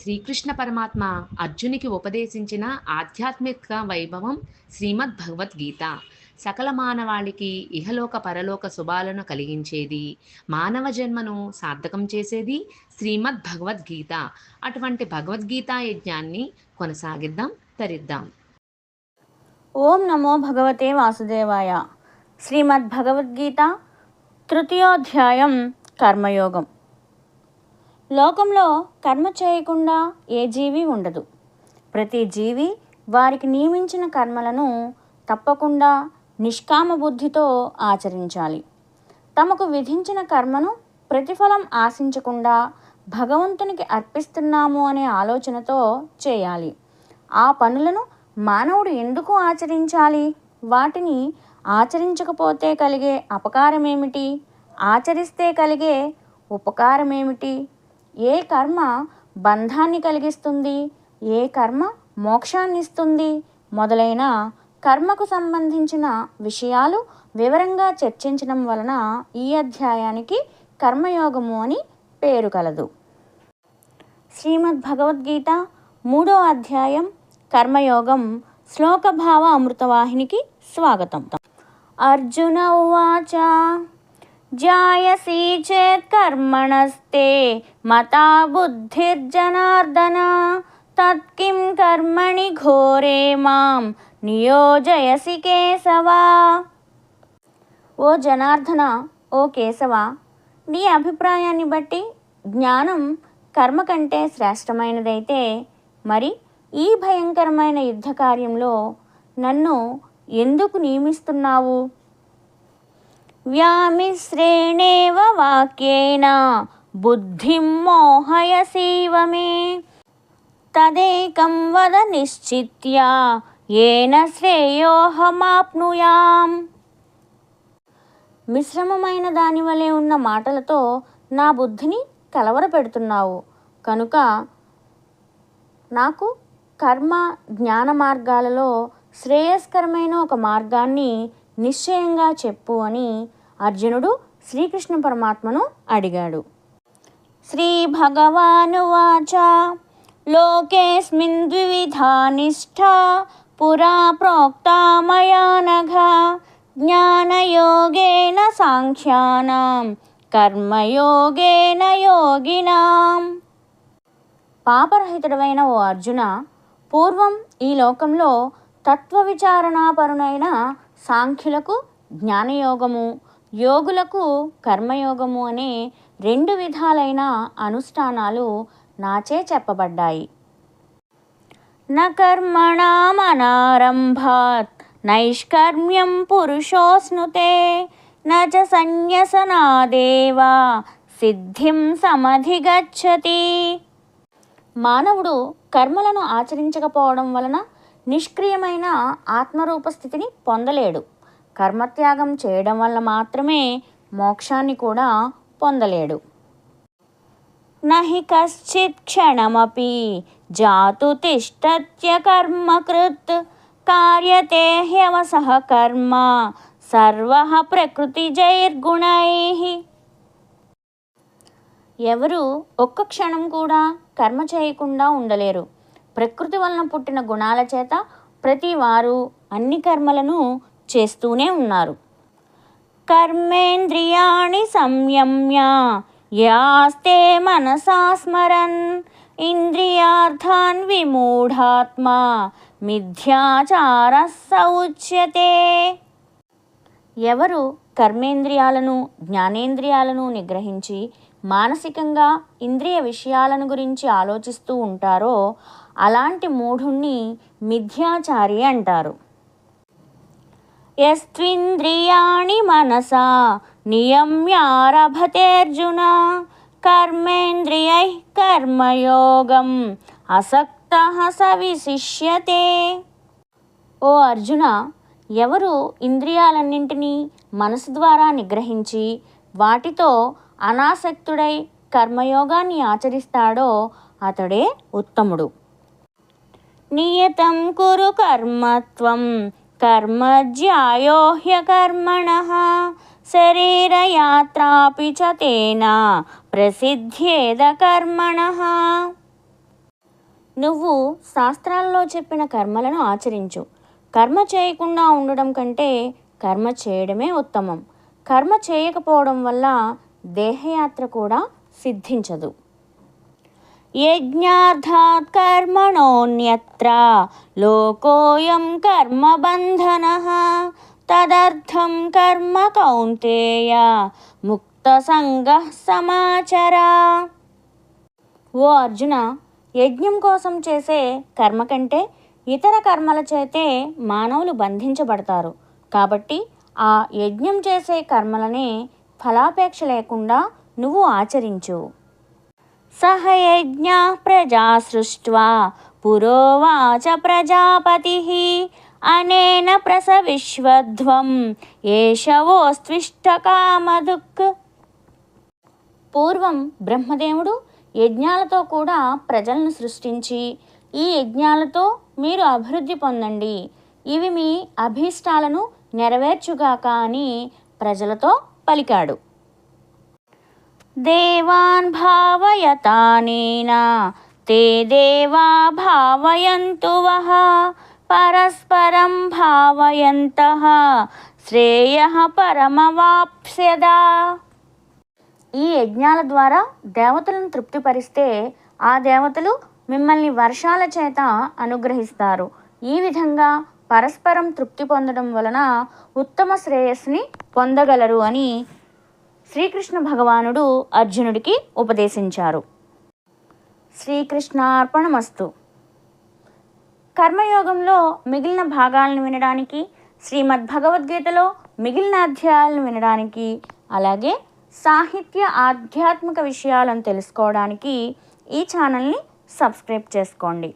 శ్రీకృష్ణ పరమాత్మ అర్జునికి ఉపదేశించిన ఆధ్యాత్మిక వైభవం శ్రీమద్ భగవద్గీత సకల మానవాళికి ఇహలోక పరలోక శుభాలను కలిగించేది మానవ జన్మను సార్థకం చేసేది శ్రీమద్ భగవద్గీత అటువంటి భగవద్గీత యజ్ఞాన్ని కొనసాగిద్దాం తరిద్దాం. ఓం నమో భగవతే వాసుదేవాయ. శ్రీమద్ భగవద్గీత తృతీయోధ్యాయం కర్మయోగం. లోకంలో కర్మ చేయకుండా ఏ జీవి ఉండదు. ప్రతి జీవి వారికి నియమించిన కర్మలను తప్పకుండా నిష్కామ బుద్ధితో ఆచరించాలి. తమకు విధించిన కర్మను ప్రతిఫలం ఆశించకుండా భగవంతునికి అర్పిస్తున్నాము అనే ఆలోచనతో చేయాలి. ఆ పనులను మానవుడు ఎందుకు ఆచరించాలి? వాటిని ఆచరించకపోతే కలిగే అపకారం ఏమిటి ఆచరిస్తే కలిగే ఉపకారం ఏమిటి ఏ కర్మ బంధాన్ని కలిగిస్తుంది? ఏ కర్మ మోక్షాన్ని ఇస్తుంది మొదలైన కర్మకు సంబంధించిన విషయాలు వివరంగా చర్చించడం వలన ఈ అధ్యాయానికి కర్మయోగము అని పేరు కలదు. శ్రీమద్ భగవద్గీత మూడో అధ్యాయం కర్మయోగం శ్లోకభావ అమృతవాహినికి స్వాగతం. అర్జున ఉవాచ జాయసి చేత్ కర్మణస్తే మతా బుద్ధిర్జనార్దన. తత్కిం కర్మణి ఘోరే మాం నియోజయసి కేశవా. ఓ జనార్దన ఓ కేశవ నీ అభిప్రాయాన్ని బట్టి జ్ఞానం కర్మ కంటే శ్రేష్టమైనదైతే మరి ఈ భయంకరమైన యుద్ధ కార్యంలో నన్ను ఎందుకు నియమిస్తున్నావు? వ్యామిశ్రేణేవ వాక్యేన బుద్ధిం మోహయసీవ మే. తదేకం వద నిశ్చిత్య ఏన శ్రేయోహమాప్నుయాం. మిశ్రమమైన దాని వలె ఉన్న మాటలతో నా బుద్ధిని కలవరపెడుతున్నావు కనుక నాకు కర్మ జ్ఞాన మార్గాలలో శ్రేయస్కరమైన ఒక మార్గాన్ని నిశ్చయంగా చెప్పు అని అర్జునుడు శ్రీకృష్ణ పరమాత్మను అడిగాడు. శ్రీ భగవానువాచ లోకేస్మిన్ ద్వివిధా నిష్ఠా. పురా ప్రోక్తా మయా నఘ. జ్ఞానయోగేన సాంఖ్యానాం. కర్మయోగేన యోగినాం. పాపరహితుడమైన ఓ అర్జున పూర్వం ఈ లోకంలో తత్వ విచారణాపరునైన సాంఖ్యులకు జ్ఞానయోగము యోగులకు కర్మయోగము అనే రెండు విధాలైన అనుష్ఠానాలు నాచే చెప్పబడ్డాయి. న కర్మణామనారంభాత్ నైష్కర్మ్యం పురుషోస్నుతే న చ సన్యసనాదేవా సిద్ధిం సమధిగచ్చతి. మానవుడు కర్మలను ఆచరించకపోవడం వలన నిష్క్రియమైన ఆత్మరూప స్థితిని పొందలేడు. కర్మత్యాగం చేయడం వల్ల మాత్రమే మోక్షాన్ని కూడా పొందలేడు. నహి కశ్చిత్ క్షణమపి జాతు తిష్టత్య కర్మకృత్ కార్యతే హ్యవసః కర్మ సర్వ ప్రకృతిజైర్గుణై ఎవరు ఒక్క క్షణం కూడా కర్మ చేయకుండా ఉండలేరు. ప్రకృతి వలన పుట్టిన గుణాల చేత ప్రతి వారు అన్ని కర్మలను చేస్తూనే ఉన్నారు. కర్మేంద్రియాణి సంయమ్య యాస్తే మనసా స్మరన్ ఇంద్రియార్థాన్ విమూఢాత్మా మిథ్యాచార సౌచ్యతే. ఎవరు కర్మేంద్రియాలను జ్ఞానేంద్రియాలను నిగ్రహించి మానసికంగా ఇంద్రియ విషయాలను గురించి ఆలోచిస్తూ ఉంటారో అలాంటి మూఢుణ్ణి మిథ్యాచారి అంటారు. యస్త్వింద్రియాణి మనసా నియమ్యారభతేర్జున కర్మేంద్రియై కర్మయోగం అసక్త సవిశిష్యతే. ఓ అర్జున ఎవరు ఇంద్రియాలన్నింటినీ మనసు ద్వారా నిగ్రహించి వాటితో అనాసక్తుడై కర్మయోగాన్ని ఆచరిస్తాడో అతడే ఉత్తముడు. నియతం కురు కర్మత్వం కర్మజ్యాయో హ్యకర్మణః శరీరయాత్రాపి చ తేన ప్రసిద్ధ్యేద నువ్వు శాస్త్రాల్లో చెప్పిన కర్మలను ఆచరించు. కర్మ చేయకుండా ఉండడం కంటే కర్మ చేయడమే ఉత్తమం. కర్మ చేయకపోవడం వల్ల దేహయాత్ర కూడా సిద్ధించదు. యజ్ఞార్థాత్ కర్మణోన్యత్ర లోకోయం కర్మబంధన. తదర్థం కర్మ కౌంతేయ ముక్త సంగ సమాచరా. ఓ అర్జున యజ్ఞం కోసం చేసే కర్మ కంటే ఇతర కర్మల చేతే మానవులు బంధించబడతారు. కాబట్టి ఆ యజ్ఞం చేసే కర్మలనే ఫలాపేక్ష లేకుండా నువ్వు ఆచరించు. సహయజ్ఞ ప్రజా సృష్ట్వా పురోవాచ ప్రజాపతి. అనేన ప్రసవిశ్వధ్వం ఏషవోస్త్విష్టకామదుక్ పూర్వం బ్రహ్మదేవుడు యజ్ఞాలతో కూడా ప్రజలను సృష్టించి ఈ యజ్ఞాలతో మీరు అభివృద్ధి పొందండి. ఇవి మీ అభీష్టాలను నెరవేర్చుగాక అని ప్రజలతో పలికాడు. దేవాన్ భావయతానేన తే దేవా భావయంతు వః పరస్పరం భావయంత శ్రేయ పరమవాప్స్యదా. ఈ యజ్ఞాల ద్వారా దేవతలను తృప్తిపరిస్తే ఆ దేవతలు మిమ్మల్ని వర్షాల చేత అనుగ్రహిస్తారు. ఈ విధంగా పరస్పరం తృప్తి పొందడం వలన ఉత్తమ శ్రేయస్సుని పొందగలరు అని శ్రీకృష్ణ భగవానుడు అర్జునుడికి ఉపదేశించారు. శ్రీకృష్ణార్పణమస్తు. కర్మయోగంలో మిగిలిన భాగాలను వినడానికి శ్రీమద్ భగవద్గీతలో మిగిలిన అధ్యాయాలను వినడానికి అలాగే సాహిత్య ఆధ్యాత్మిక విషయాలను తెలుసుకోవడానికి ఈ ఛానల్ని సబ్స్క్రైబ్ చేసుకోండి.